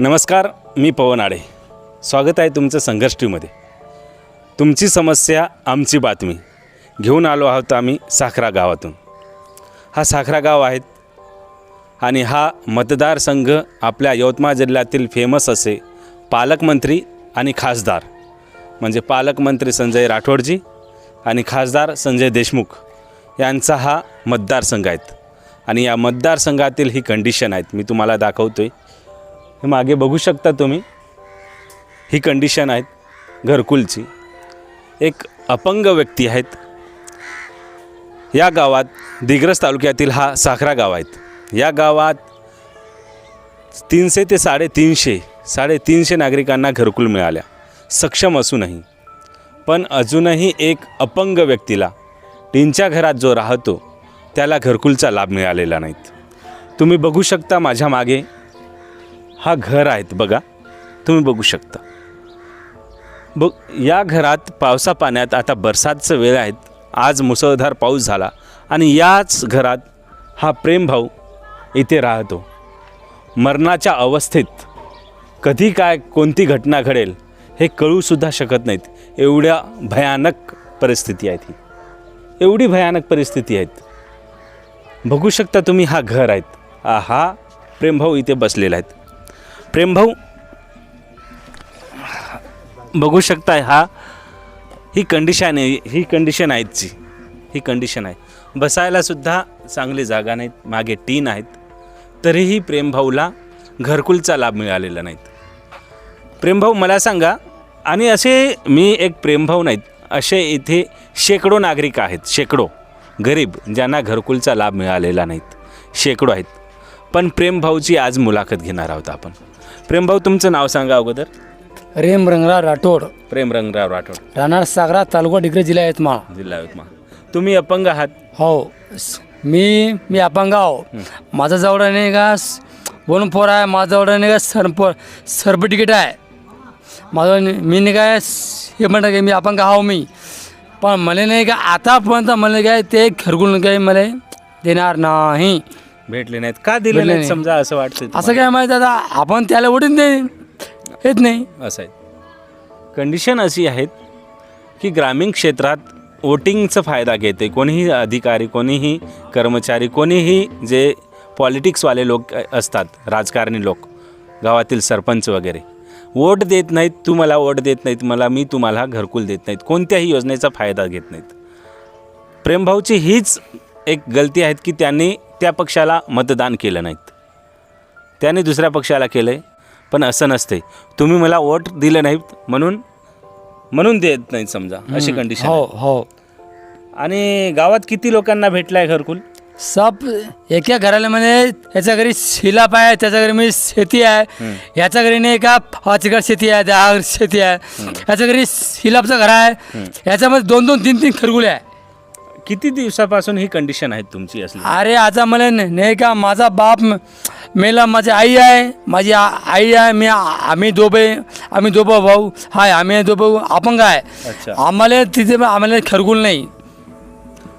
नमस्कार मी पवन आडे. स्वागत आहे तुमचं संघर्ष टीमध्ये तुमची समस्या आमची बातमी. घेऊन आलो आहोत आम्ही साखरा गावातून. हा साखरा गाव आहेत आणि हा मतदारसंघ आपल्या यवतमाळ जिल्ह्यातील फेमस असे पालकमंत्री आणि खासदार. म्हणजे पालकमंत्री संजय राठोडजी आणि खासदार संजय देशमुख यांचा हा मतदारसंघ आहेत. आणि या मतदारसंघातील ही कंडिशन आहेत मी तुम्हाला दाखवतो आहे हे मागे बघू शकता तुम्ही. ही कंडिशन आहेत घरकुलची. एक अपंग व्यक्ती आहेत. या गावात दिग्रस तालुक्यातील हा साखरा गाव आहेत. या गावात तीनशे ते साडेतीनशे साडेतीनशे नागरिकांना घरकुल मिळाल्या. सक्षम असूनही. पण अजूनही एक अपंग व्यक्तीला टीनच्या घरात जो राहतो त्याला घरकुलचा लाभ मिळालेला नाहीत. तुम्ही बघू शकता माझ्या मागे हा घर आहेत बघा. तुम्ही बघू शकता. बघ या घरात पावसा पाण्यात आता बरसातचं वेळ आहेत आज मुसळधार पाऊस झाला आणि याच घरात हा प्रेमभाऊ इथे राहतो. मरणाच्या अवस्थेत कधी काय कोणती घटना घडेल हे कळूसुद्धा शकत नाहीत. एवढ्या भयानक परिस्थिती आहेत ही. एवढी भयानक परिस्थिती आहेत. बघू शकता तुम्ही हा घर आहेत. हा प्रेमभाऊ इथे बसलेला आहेत. प्रेमभाऊ बघू शकताय हा ही कंडिशन आहे ही कंडिशन आहेतची ही कंडिशन आहे. बसायलासुद्धा चांगली जागा नाहीत मागे टीन आहेत. तरीही प्रेमभाऊला घरकुलचा लाभ मिळालेला नाहीत. प्रेमभाऊ मला सांगा आणि असे मी एक प्रेमभाऊ नाहीत असे इथे शेकडो नागरिक आहेत शेकडो गरीब ज्यांना घरकुलचा लाभ मिळालेला नाहीत शेकडो आहेत. पण प्रेमभाऊची आज मुलाखत घेणार आहोत आपण. प्रेमभाऊ तुमचं नाव सांगा अगोदर. रेम रंगराव राठोड. प्रेम रंगराव राठोड. राहणार सागरा तालुका डिग्री जिल्हा यवतमाळ. जिल्हा यवतमाळ. तुम्ही अपंग आहात? हो. स- मी मी अपंग आहो. माझा जवळ नाही का दोन पोर आहे माझा जवळ नाही का सरप सर्टिफिकेट आहे. माझं नि- मी नाही काय स- हे म्हणतं की मी अपंग आहो मी. पण मला नाही का आतापर्यंत मला काय ते घरकुल काही मला देणार नाही. भेटले नाहीत. का दिले भेटले नाहीत नाही. समजा असं वाटतं असं काय माहिती आता? आपण त्याला ओढीत नाही. येत नाही. असं आहे. कंडिशन अशी आहेत की ग्रामीण क्षेत्रात वोटिंगचा फायदा घेते कोणीही अधिकारी कोणीही कर्मचारी कोणीही जे पॉलिटिक्सवाले लोक असतात राजकारणी लोक गावातील सरपंच वगैरे. वोट देत नाहीत तू मला वोट देत नाहीत मला मी तुम्हाला घरकुल देत नाहीत कोणत्याही योजनेचा फायदा घेत नाहीत. प्रेमभाऊची हीच एक गलती आहेत की त्यांनी त्या पक्षाला मतदान केलं नाहीत. त्याने दुसऱ्या पक्षाला केलं आहे पण असं नसते तुम्ही मला वोट दिलं नाहीत म्हणून म्हणून देत नाहीत समजा अशी कंडिशन हो हो. आणि गावात किती लोकांना भेटलाय घरकुल? सब एका घराला म्हणे याच्या घरी शिलाप आहे त्याच्या घरी म्हणजे शेती आहे. याच्या घरी नाही का पाच एकर शेती आहे दहा एकर शेती आहे. याच्या घरी शिलापचं घर आहे. याच्यामध्ये दोन दोन तीन तीन खरगुले आहे. किती दिवसापासून ही कंडिशन आहे तुमची असली? अरे आता मला न- नाही का माझा बाप म- मेला माझी आई आहे माझी आ- आई आहे मी आम्ही दोघे आम्ही दोघं भाऊ हाय आम्ही दोघं अपंग आहे. अच्छा. आम्हाला तिथे आम्हाला खरगुल नाही.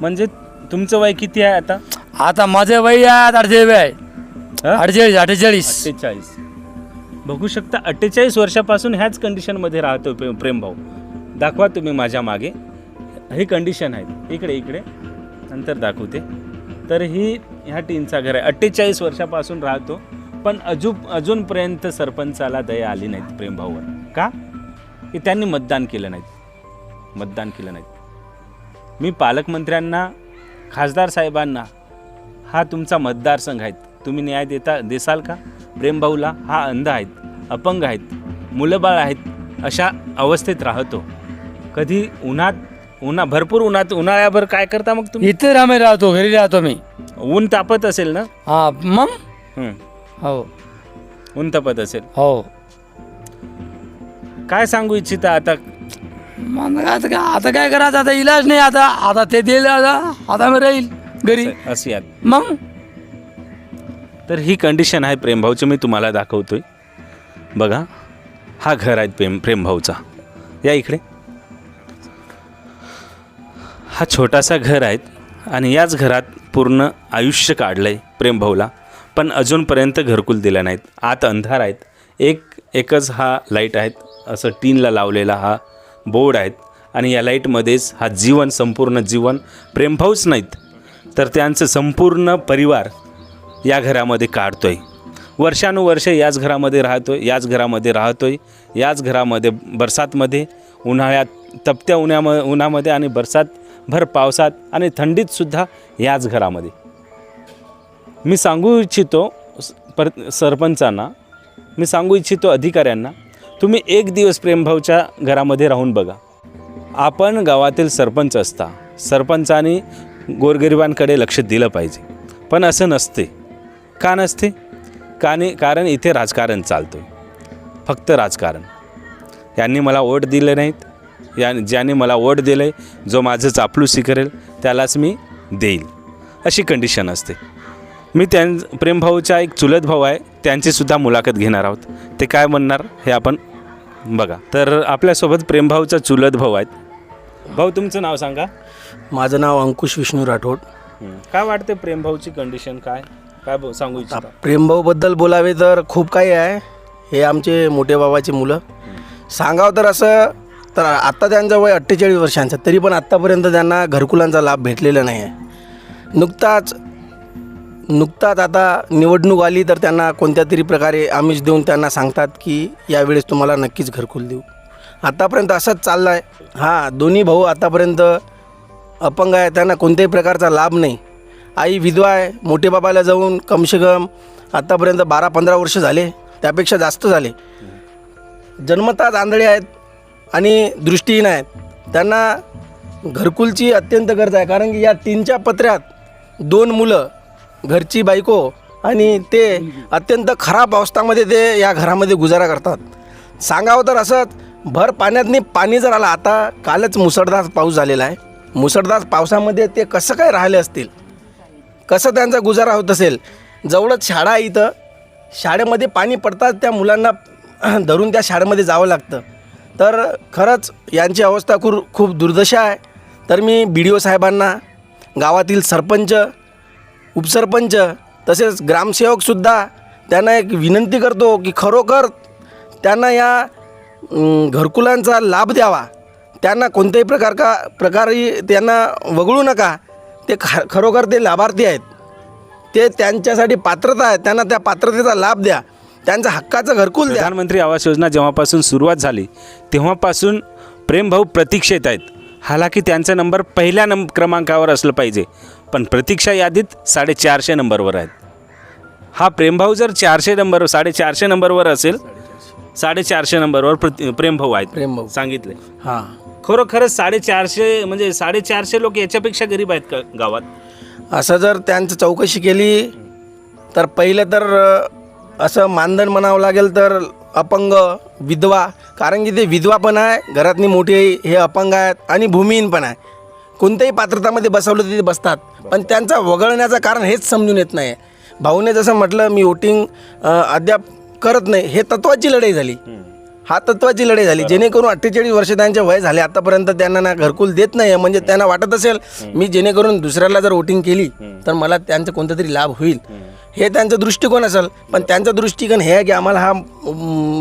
म्हणजे तुमचं वय किती आहे आता? आता माझे वय आहे अडचेळीस आहे. हं? अडचेळीस अठ्ठेचाळीस. अठ्ठेचाळीस. बघू शकता अठ्ठेचाळीस वर्षापासून ह्याच कंडिशनमध्ये राहतो प्रे- प्रेमभाऊ दाखवा तुम्ही माझ्या मागे. ही कंडिशन आहे इकडे इकडे. नंतर दाखवते. तर ही ह्या टीनचा घर आहे. अठ्ठेचाळीस वर्षापासून राहतो पण अजून अजूनपर्यंत सरपंचाला दया आली नाहीत प्रेमभाऊवर का? की त्यांनी मतदान केलं नाहीत. मतदान केलं नाहीत. मी पालकमंत्र्यांना खासदार साहेबांना हा तुमचा मतदारसंघ आहेत तुम्ही न्याय देता देसाल का? प्रेमभाऊला हा अंध आहेत अपंग आहेत मुलंबाळ आहेत अशा अवस्थेत राहतो. कधी उन्हात उन्हा भरपूर उन्हात उन्हाळ्याभर काय करता मग तुम्ही? इथे आम्ही राहतो घरी राहतो मी. ऊन तापत असेल ना? हा मग? हं, हो. ऊन तापत असेल. हो. काय सांगू इच्छिता आता? मग आता काय आता काय करायचं? आता इलाज नाही आता आता ते दिलं आता आता मी राहील घरी. अशी आत मग? तर ही कंडिशन आहे प्रेमभाऊची मी तुम्हाला दाखवतोय. बघा हा घर आहे प्रेम प्रेमभाऊचा. या इकडे. हा छोटासा घर आहेत आणि याच घरात पूर्ण आयुष्य काढलं आहे प्रेमभाऊला पण अजूनपर्यंत घरकुल दिलं नाहीत. आत अंधार आहेत. एक एकच हा लाइट आहेत. असं टीनला लावलेला हा बोर्ड आहेत. आणि या लाईटमध्येच हा जीवन संपूर्ण जीवन प्रेमभाऊच नाहीत. तर त्यांचं संपूर्ण परिवार या घरामध्ये काढतो आहे वर्षानुवर्ष याच घरामध्ये राहतो आहे याच घरामध्ये राहतो आहे याच घरामध्ये बरसातमध्ये उन्हाळ्यात तपत्या उन्हाम उन्हामध्ये आणि बरसात भर पावसात आणि थंडीतसुद्धा याच घरामध्ये. मी सांगू इच्छितो पर सरपंचांना मी सांगू इच्छितो अधिकाऱ्यांना तुम्ही एक दिवस प्रेमभाऊच्या घरामध्ये राहून बघा. आपण गावातील सरपंच असता सरपंचाने गोरगरिबांकडे लक्ष दिलं पाहिजे. पण असं नसते. का नसते? काने कारण इथे राजकारण चालतो फक्त राजकारण. यांनी मला वोट दिले नाहीत. या ज्याने मला वोट दिलं आहे जो माझं चापलूसी करेल त्यालाच मी देईल. अशी कंडिशन असते. मी त्यां प्रेमभाऊचा एक चुलत भाऊ आहे त्यांचीसुद्धा मुलाखत घेणार आहोत. ते काय म्हणणार हे आपण बघा. तर आपल्यासोबत प्रेमभाऊचा चुलत भाऊ आहेत. भाऊ तुमचं नाव सांगा. माझं नाव अंकुश विष्णू राठोड. काय वाटते प्रेमभाऊची कंडिशन काय? काय सांगू इच्छिता? प्रेमभाऊबद्दल बोलावे तर खूप काही आहे. हे आमचे मोठे बाबाचे मुलं. सांगावं तर असं तर आत्ता त्यांचं वय अठ्ठेचाळीस वर्षांचं तरी पण आत्तापर्यंत त्यांना घरकुलांचा लाभ भेटलेला नाही आहे नुकताच नुकताच आता निवडणूक आली तर त्यांना कोणत्या तरी प्रकारे आमिष देऊन त्यांना सांगतात की यावेळेस तुम्हाला नक्कीच घरकुल देऊ. आत्तापर्यंत असंच चाललं आहे हां दोन्ही भाऊ आत्तापर्यंत अपंग आहे त्यांना कोणत्याही प्रकारचा लाभ नाही. आई विधवा आहे मोठे बाबाला जाऊन कमसे कम आत्तापर्यंत बारा पंधरा वर्ष झाले त्यापेक्षा जास्त झाले. जन्मताच आंधळे आहेत आणि दृष्टीहीन आहेत त्यांना घरकुलची अत्यंत गरज आहे. कारण की या तीनच्या पत्र्यात दोन मुलं घरची बायको आणि ते अत्यंत खराब अवस्थामध्ये ते या घरामध्ये गुजारा करतात. सांगावं तर असंच भर पाण्यातनी पाणी जर आलं आता कालच मुसळधार पाऊस झालेला आहे. मुसळधार पावसामध्ये ते कसं काय राहिले असतील? कसं त्यांचा गुजारा होत असेल? जवळच शाळा आहे इथं. शाळेमध्ये पाणी पडतात त्या मुलांना धरून त्या शाळेमध्ये जावं लागतं. तर खरंच यांची अवस्था खूप खूप दुर्दशा आहे. तर मी बी डी ओ साहेबांना गावातील सरपंच उपसरपंच तसेच ग्रामसेवकसुद्धा त्यांना एक विनंती करतो की खरोखर त्यांना या घरकुलांचा लाभ द्यावा. त्यांना कोणत्याही प्रकार का प्रकारे त्यांना वगळू नका. ते ख खरोखर ते लाभार्थी आहेत. ते त्यांच्यासाठी पात्रता आहे. त्यांना त्या पात्रतेचा लाभ द्या. त्यांचं हक्काचं घरकुल द्या. प्रधानमंत्री आवास योजना जेव्हापासून सुरुवात झाली तेव्हापासून प्रेमभाऊ प्रतीक्षेत आहेत. हालाकी त्यांचा नंबर पहिल्या नंब क्रमांकावर असलं पाहिजे पण प्रतीक्षा यादीत साडेचारशे नंबरवर आहेत. हा प्रेमभाऊ जर चारशे नंबर साडेचारशे नंबरवर असेल साडेचारशे नंबरवर प्रति प्रेमभाऊ आहेत प्रेमभाऊ. सांगितले. हां. खरोखरच साडेचारशे म्हणजे साडेचारशे लोक याच्यापेक्षा गरीब आहेत का गावात? असं जर त्यांचं चौकशी केली तर पहिलं तर असं मानधन म्हणावं लागेल तर अपंग विधवा कारण की ते विधवा पण आहे घरातली मोठी हे अपंग आहेत आणि भूमिहीन पण आहे. कोणत्याही पात्रतामध्ये बसवलं तिथे बसतात. पण त्यांचा वगळण्याचं कारण हेच समजून येत नाही भाऊने जसं म्हटलं मी वोटिंग अद्याप करत नाही. हे तत्वाची लढाई झाली. हा तत्वाची लढाई झाली. जेणेकरून अठ्ठेचाळीस वर्ष त्यांचे वय झाले आतापर्यंत त्यांना ना घरकुल देत नाही म्हणजे त्यांना वाटत असेल मी जेणेकरून दुसऱ्याला जर वोटिंग केली तर मला त्यांचा कोणता तरी लाभ होईल. हे त्यांचा दृष्टिकोन असेल पण त्यांचा दृष्टिकोन हे आहे की आम्हाला हा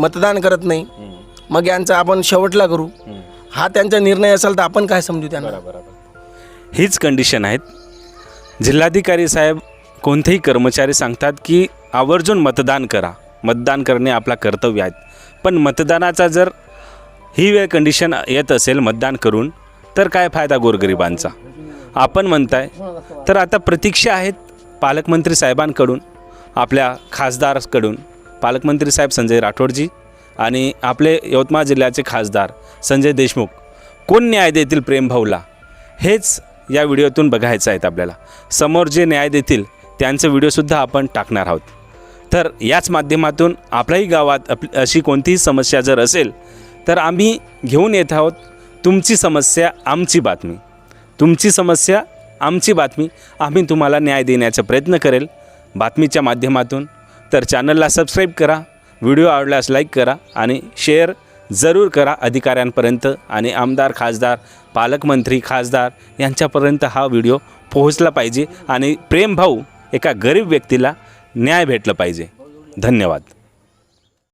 मतदान करत नाही. मग यांचा आपण शेवटला करू. हा त्यांचा निर्णय असेल तर आपण काय समजू त्यांना? हीच कंडिशन आहेत. जिल्हाधिकारी साहेब कोणतेही कर्मचारी सांगतात की आवर्जून मतदान करा. मतदान करणे आपला कर्तव्य आहे. पण मतदानाचा जर ही वेळ कंडिशन येत असेल मतदान करून तर काय फायदा गोरगरिबांचा? आपण म्हणताय तर आता प्रतीक्षा आहेत पालकमंत्री साहेबांकडून आपल्या खासदारकडून. पालकमंत्री साहेब संजय राठोडजी आणि आपले यवतमाळ जिल्ह्याचे खासदार संजय देशमुख. कोण न्याय देतील प्रेमभाऊला हेच या व्हिडिओतून बघायचं आहेत आपल्याला. समोर जे न्याय देतील त्यांचे व्हिडिओसुद्धा आपण टाकणार आहोत. तर याच माध्यमातून आपल्याही गावात आप अशी कोणतीही समस्या जर असेल तर आम्ही घेऊन येत आहोत तुमची समस्या आमची बातमी. तुमची समस्या आमची बातमी आम्ही तुम्हाला न्याय देण्याचा प्रयत्न करेल बातमीच्या माध्यमातून. तर चॅनलला सबस्क्राईब करा व्हिडिओ आवडल्यास लाईक करा आणि शेअर जरूर करा अधिकाऱ्यांपर्यंत आणि आमदार खासदार पालकमंत्री खासदार यांच्यापर्यंत हा व्हिडिओ पोहोचला पाहिजे आणि प्रेमभाऊ एका गरीब व्यक्तीला न्याय भेटलं पाहिजे. धन्यवाद.